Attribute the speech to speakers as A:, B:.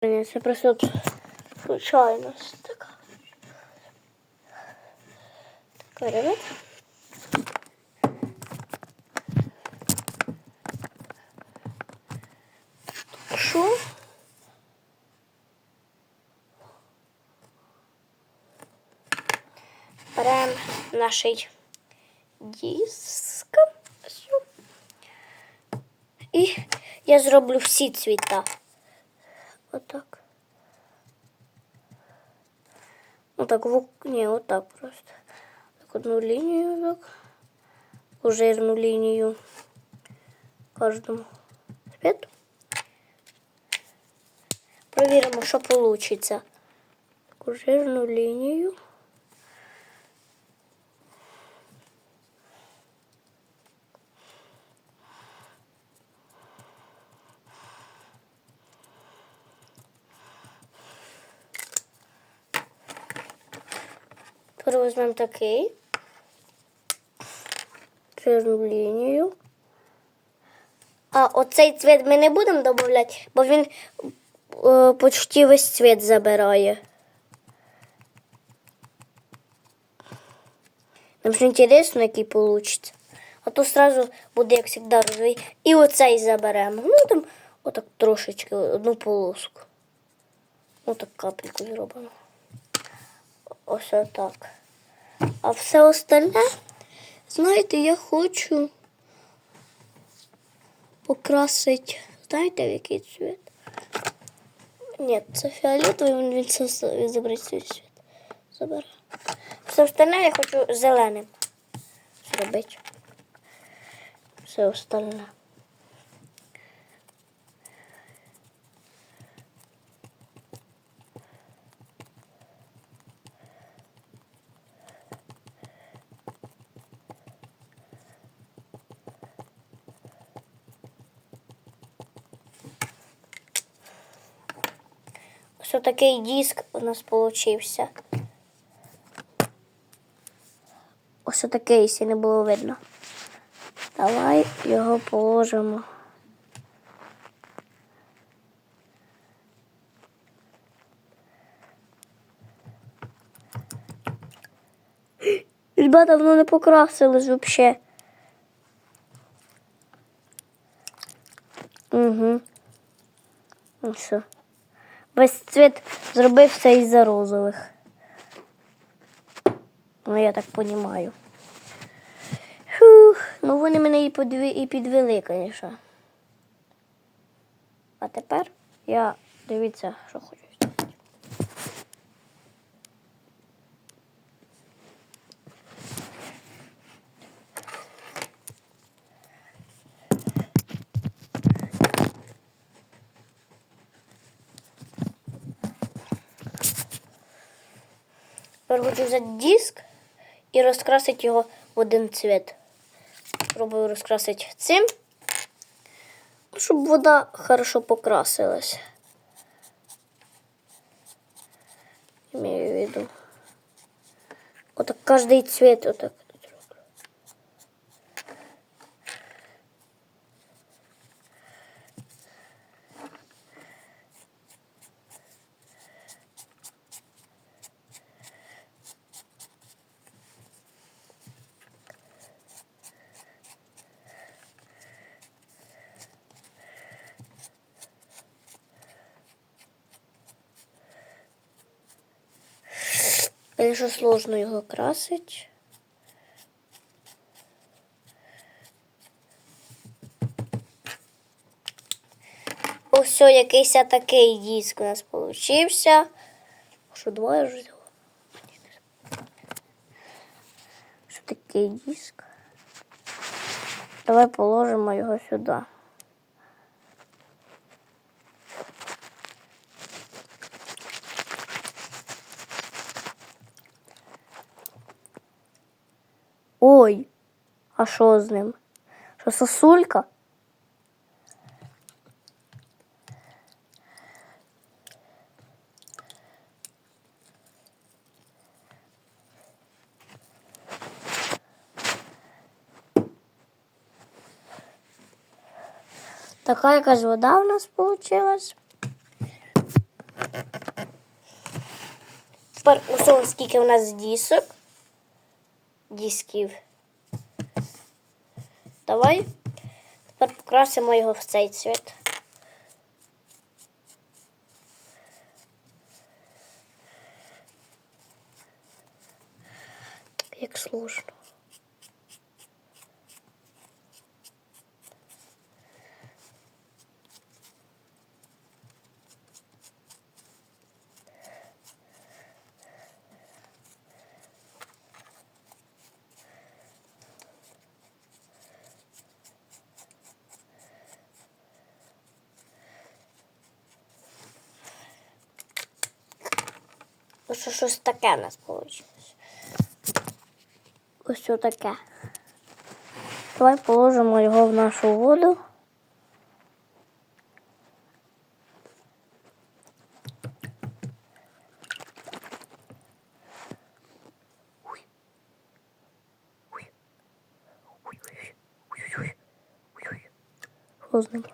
A: Це просто от случайність така. Така, ребят. Що? Беремо наш диск. І я зроблю всі цвіта. Отак. Отак, в... ні, отак просто. Так, одну лінію, так. Жирну лінію кожному цвіту. Провіримо, що вийде. Таку жирну Тепер візьмемо такий. Жирну лінію. А оцей цвіт ми не будемо додавати, бо він е, почти весь цвіт забирає. Нам ж інтересно, який вийде. А то сразу буде, як завжди, розовий. І оцей заберемо. Ну там отак трошечки, одну полоску. Отак капельку зробимо. Ось отак. А все остальне, знаєте, я хочу покрасити, знаєте, в який цвіт? Ні, це фіолетовий, він він забере цей цвіт. Забере. Все остальне я хочу зеленим зробити. Все остальне. Ось такий диск у нас получився. Ось такий, якщо не було видно. Давай його положимо. Ребята, воно не покрасилось взагалі. Угу. Ну. Весь цвіт зробився із-за розових. Ну, я так розумію. Фух, ну вони мене і, подві... і підвели, звісно. А тепер я дивіться, що хочу. Хочу взяти диск і розкрасити його в один цвіт. Пробую розкрасити цим, щоб вода хорошо покрасилась. Имею в виду. Вот так каждый цвет вот так. Конечно, сложно його красить. Ось якийсь такий диск у нас получився. Що двоє вже взяла? Що такий диск? Давай положимо його сюди. Ой, а що з ним? Що сосулька? Така якась вода у нас вийшла. Тепер ось скільки у нас дісок. Дісків. Давай. Тепер покрасимо його в цей цвіт. Як сложно. Ось що- щось таке у нас вийшло. Ось таке. Давай положимо його в нашу воду. Ним?